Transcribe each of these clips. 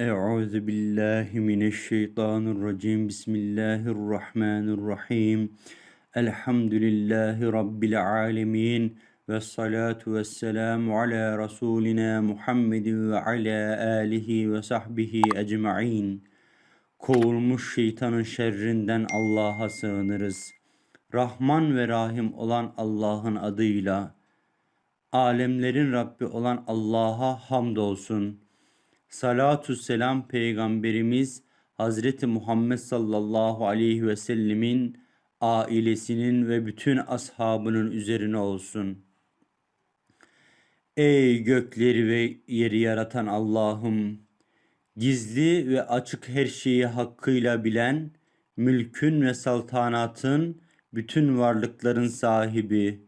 Euzu billahi mineşşeytanirracim. Bismillahirrahmanirrahim. Elhamdülillahi rabbil alamin ve salatu vesselamu ala rasulina Muhammedin ve ala alihi ve sahbihi ecmaîn. Kovulmuş şeytanın şerrinden Allah'a sığınırız. Rahman ve Rahim olan Allah'ın adıyla alemlerin Rabbi olan Allah'a hamdolsun. Salatu selam peygamberimiz Hazreti Muhammed sallallahu aleyhi ve sellemin ailesinin ve bütün ashabının üzerine olsun. Ey gökleri ve yeri yaratan Allah'ım! Gizli ve açık her şeyi hakkıyla bilen, mülkün ve saltanatın, bütün varlıkların sahibi,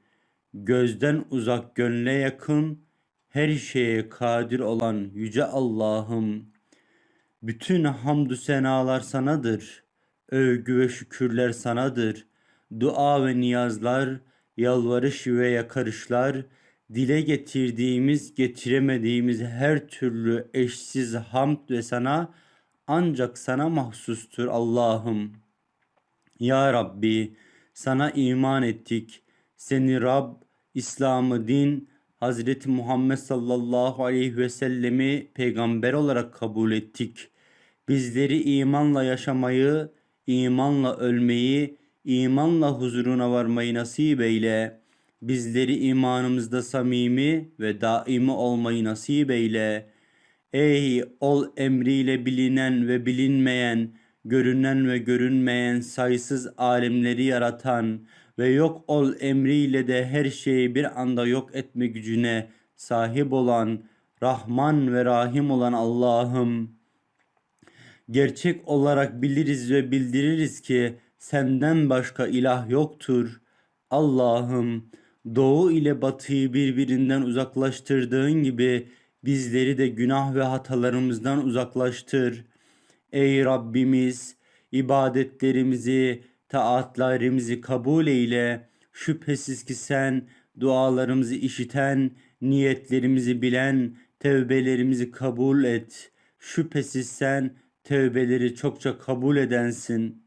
gözden uzak gönle yakın, her şeye kadir olan yüce Allah'ım, bütün hamdü senalar sanadır, övgü ve şükürler sanadır, dua ve niyazlar, yalvarış ve yakarışlar, dile getirdiğimiz, getiremediğimiz her türlü eşsiz hamd ve sana ancak sana mahsustur Allah'ım. Ya Rabbi, sana iman ettik. Seni Rab, İslam'ı din, Hazreti Muhammed sallallahu aleyhi ve sellemi peygamber olarak kabul ettik. Bizleri imanla yaşamayı, imanla ölmeyi, imanla huzuruna varmayı nasip eyle. Bizleri imanımızda samimi ve daimi olmayı nasip eyle. Ey ol emriyle bilinen ve bilinmeyen, görünen ve görünmeyen sayısız alemleri yaratan, ve yok ol emriyle de her şeyi bir anda yok etme gücüne sahip olan, Rahman ve Rahim olan Allah'ım, gerçek olarak biliriz ve bildiririz ki senden başka ilah yoktur. Allah'ım, doğu ile batıyı birbirinden uzaklaştırdığın gibi bizleri de günah ve hatalarımızdan uzaklaştır. Ey Rabbimiz, ibadetlerimizi, taatlarımızı kabul eyle. Şüphesiz ki sen dualarımızı işiten, niyetlerimizi bilen, tevbelerimizi kabul et. Şüphesiz sen tevbeleri çokça kabul edensin.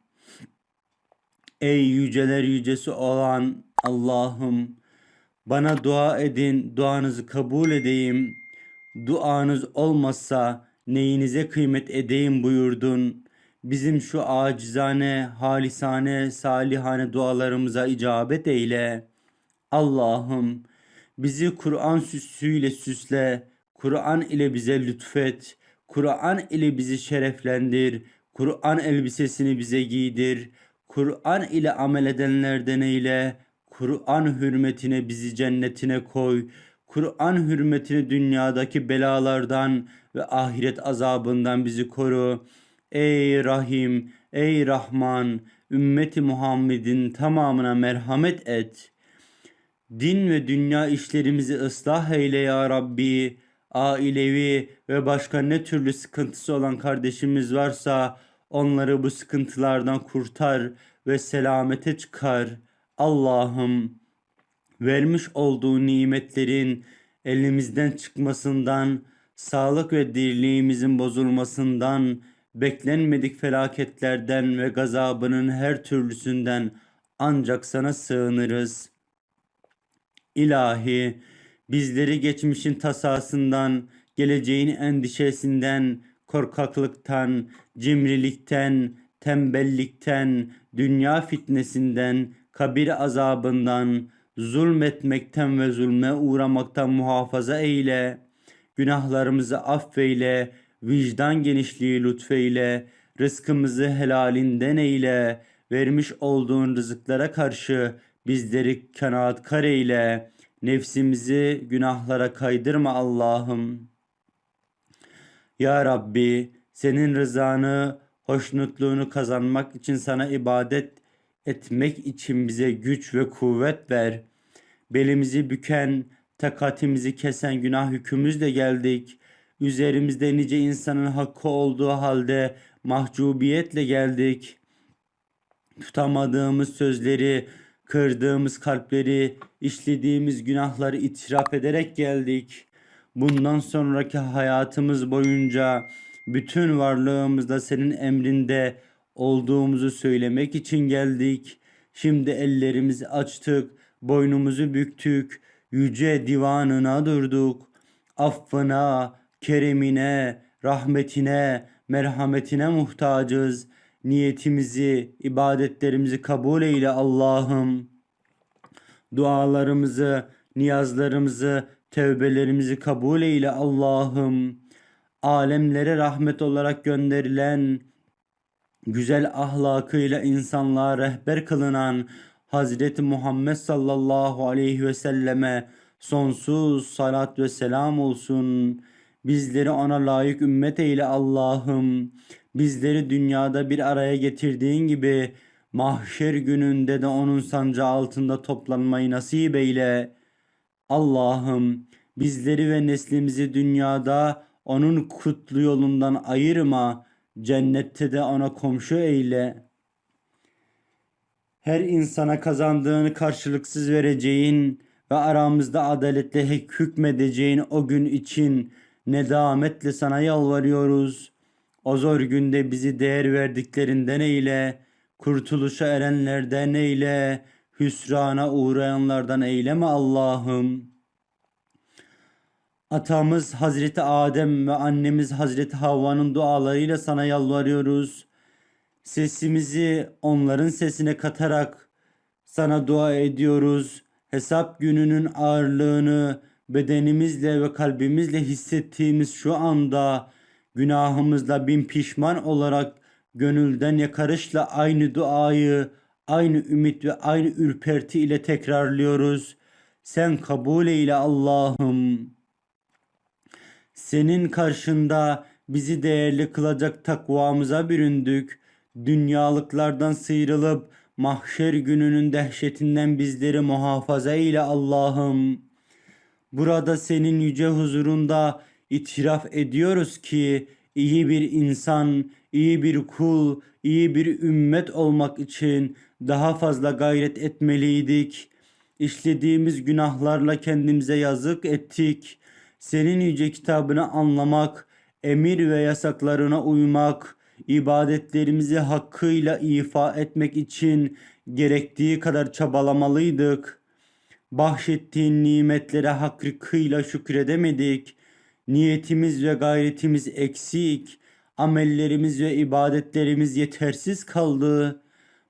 Ey yüceler yücesi olan Allah'ım bana dua edin, duanızı kabul edeyim. Duanız olmazsa neyinize kıymet edeyim buyurdun bizim şu acizane, halisane, salihane dualarımıza icabet eyle. Allah'ım bizi Kur'an süsüyle süsle, Kur'an ile bize lütfet, Kur'an ile bizi şereflendir, Kur'an elbisesini bize giydir, Kur'an ile amel edenlerden eyle, Kur'an hürmetine bizi cennetine koy, Kur'an hürmetine dünyadaki belalardan ve ahiret azabından bizi koru.'' Ey Rahim, ey Rahman, ümmeti Muhammed'in tamamına merhamet et. Din ve dünya işlerimizi ıslah eyle ya Rabbi. Ailevi ve başka ne türlü sıkıntısı olan kardeşimiz varsa onları bu sıkıntılardan kurtar ve selamete çıkar. Allah'ım vermiş olduğu nimetlerin elimizden çıkmasından, sağlık ve dirliğimizin bozulmasından, beklenmedik felaketlerden ve gazabının her türlüsünden ancak sana sığınırız. İlahi, bizleri geçmişin tasasından, geleceğin endişesinden, korkaklıktan, cimrilikten, tembellikten, dünya fitnesinden, kabir azabından, zulmetmekten ve zulme uğramaktan muhafaza eyle. Günahlarımızı affeyle, vicdan genişliği lütfeyle, rızkımızı helalinden eyle, vermiş olduğun rızıklara karşı bizleri kanaatkar eyle, nefsimizi günahlara kaydırma Allah'ım. Ya Rabbi, senin rızanı, hoşnutluğunu kazanmak için sana ibadet etmek için bize güç ve kuvvet ver. Belimizi büken, takatimizi kesen günah hükümüzle geldik. Üzerimizde nice insanın hakkı olduğu halde mahcubiyetle geldik. Tutamadığımız sözleri, kırdığımız kalpleri, işlediğimiz günahları itiraf ederek geldik. Bundan sonraki hayatımız boyunca bütün varlığımızda senin emrinde olduğumuzu söylemek için geldik. Şimdi ellerimizi açtık, boynumuzu büktük, yüce divanına durduk. Affına, keremine, rahmetine, merhametine muhtacız. Niyetimizi, ibadetlerimizi kabul eyle Allah'ım. Dualarımızı, niyazlarımızı, tevbelerimizi kabul eyle Allah'ım. Alemlere rahmet olarak gönderilen, güzel ahlakıyla insanlığa rehber kılınan Hazreti Muhammed sallallahu aleyhi ve selleme sonsuz salat ve selam olsun. Bizleri ona layık ümmet eyle Allah'ım. Bizleri dünyada bir araya getirdiğin gibi mahşer gününde de onun sancağı altında toplanmayı nasip eyle. Allah'ım bizleri ve neslimizi dünyada onun kutlu yolundan ayırma. Cennette de ona komşu eyle. Her insana kazandığını karşılıksız vereceğin ve aramızda adaletle hükmedeceğin o gün için nedametle sana yalvarıyoruz. O zor günde bizi değer verdiklerinden eyle, kurtuluşa erenlerden eyle, hüsrana uğrayanlardan eyleme Allah'ım. Atamız Hazreti Adem ve annemiz Hazreti Havva'nın dualarıyla sana yalvarıyoruz. Sesimizi onların sesine katarak sana dua ediyoruz. Hesap gününün ağırlığını bedenimizle ve kalbimizle hissettiğimiz şu anda günahımızla bin pişman olarak gönülden yakarışla aynı duayı, aynı ümit ve aynı ürperti ile tekrarlıyoruz. Sen kabul eyle Allah'ım. Senin karşında bizi değerli kılacak takvamıza büründük. Dünyalıklardan sıyrılıp mahşer gününün dehşetinden bizleri muhafaza eyle Allah'ım. Burada senin yüce huzurunda itiraf ediyoruz ki iyi bir insan, iyi bir kul, iyi bir ümmet olmak için daha fazla gayret etmeliydik. İşlediğimiz günahlarla kendimize yazık ettik. Senin yüce kitabını anlamak, emir ve yasaklarına uymak, ibadetlerimizi hakkıyla ifa etmek için gerektiği kadar çabalamalıydık. Bahşettiğin nimetlere hakkıyla şükredemedik. Niyetimiz ve gayretimiz eksik. Amellerimiz ve ibadetlerimiz yetersiz kaldı.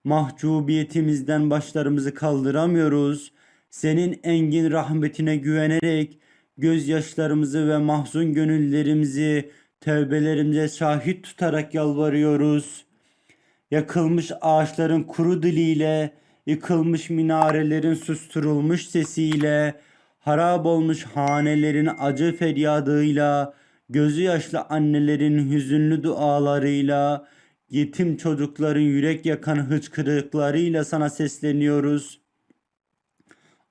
Mahcubiyetimizden başlarımızı kaldıramıyoruz. Senin engin rahmetine güvenerek gözyaşlarımızı ve mahzun gönüllerimizi tevbelerimize şahit tutarak yalvarıyoruz. Yakılmış ağaçların kuru diliyle, yıkılmış minarelerin susturulmuş sesiyle, harap olmuş hanelerin acı feryadıyla, gözü yaşlı annelerin hüzünlü dualarıyla, yetim çocukların yürek yakan hıçkırıklarıyla sana sesleniyoruz.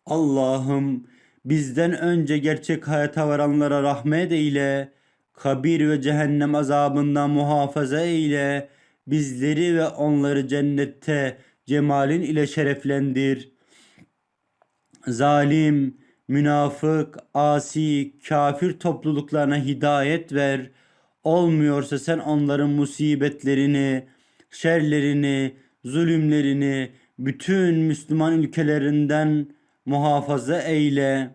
Allah'ım bizden önce gerçek hayata varanlara rahmet eyle. Kabir ve cehennem azabından muhafaza eyle. Bizleri ve onları cennette cemalin ile şereflendir. Zalim, münafık, asi, kafir topluluklarına hidayet ver. Olmuyorsa sen onların musibetlerini, şerlerini, zulümlerini bütün Müslüman ülkelerinden muhafaza eyle.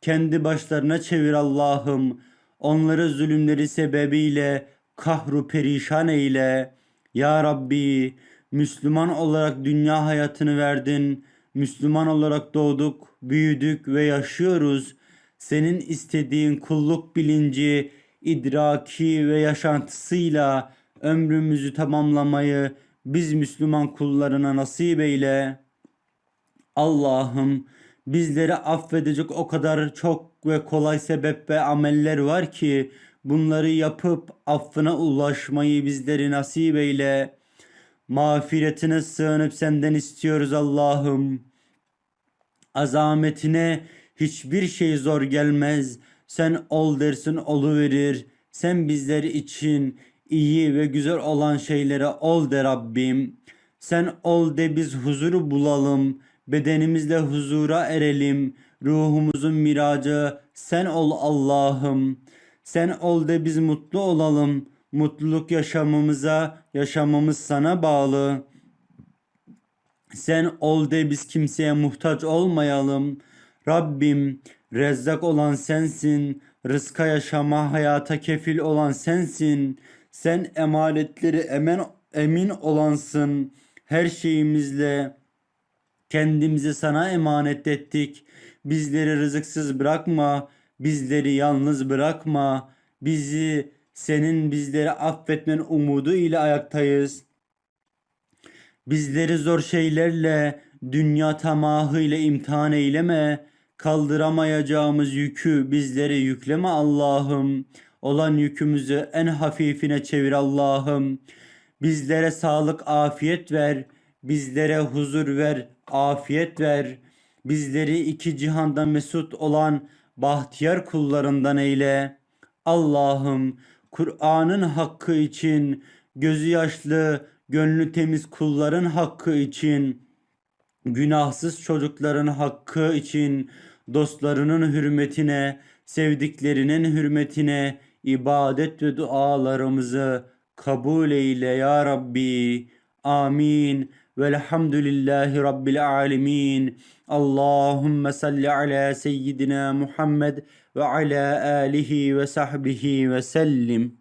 Kendi başlarına çevir Allah'ım. Onları zulümleri sebebiyle kahru perişan eyle. Ya Rabbi, Müslüman olarak dünya hayatını verdin. Müslüman olarak doğduk, büyüdük ve yaşıyoruz. Senin istediğin kulluk bilinci, idraki ve yaşantısıyla ömrümüzü tamamlamayı biz Müslüman kullarına nasip eyle. Allah'ım bizleri affedecek o kadar çok ve kolay sebep ve ameller var ki bunları yapıp affına ulaşmayı bizleri nasip eyle. Mağfiretine sığınıp senden istiyoruz Allah'ım. Azametine hiçbir şey zor gelmez. Sen ol dersin verir. Sen bizler için iyi ve güzel olan şeylere ol de Rabbim. Sen ol de biz huzuru bulalım. Bedenimizle huzura erelim. Ruhumuzun miracı sen ol Allah'ım. Sen ol de biz mutlu olalım. Mutluluk yaşamamıza, yaşamamız sana bağlı. Sen ol de biz kimseye muhtaç olmayalım. Rabbim rezzak olan sensin. Rızka yaşama, hayata kefil olan sensin. Sen emanetleri emen, emin olansın. Her şeyimizle kendimizi sana emanet ettik. Bizleri rızıksız bırakma. Bizleri yalnız bırakma. Bizi senin bizleri affetmen umudu ile ayaktayız. Bizleri zor şeylerle, dünya tamahıyla imtihan eyleme. Kaldıramayacağımız yükü bizlere yükleme Allah'ım. Olan yükümüzü en hafifine çevir Allah'ım. Bizlere sağlık, afiyet ver. Bizlere huzur ver, afiyet ver. Bizleri iki cihanda mesut olan bahtiyar kullarından eyle. Allah'ım Kur'an'ın hakkı için, gözü yaşlı, gönlü temiz kulların hakkı için, günahsız çocukların hakkı için, dostlarının hürmetine, sevdiklerinin hürmetine ibadet ve dualarımızı kabul eyle ya Rabbi. Amin. Velhamdülillahi Rabbil alemin. Allahümme salli ala seyyidina Muhammed ve ala alihi ve sahbihi ve sellim.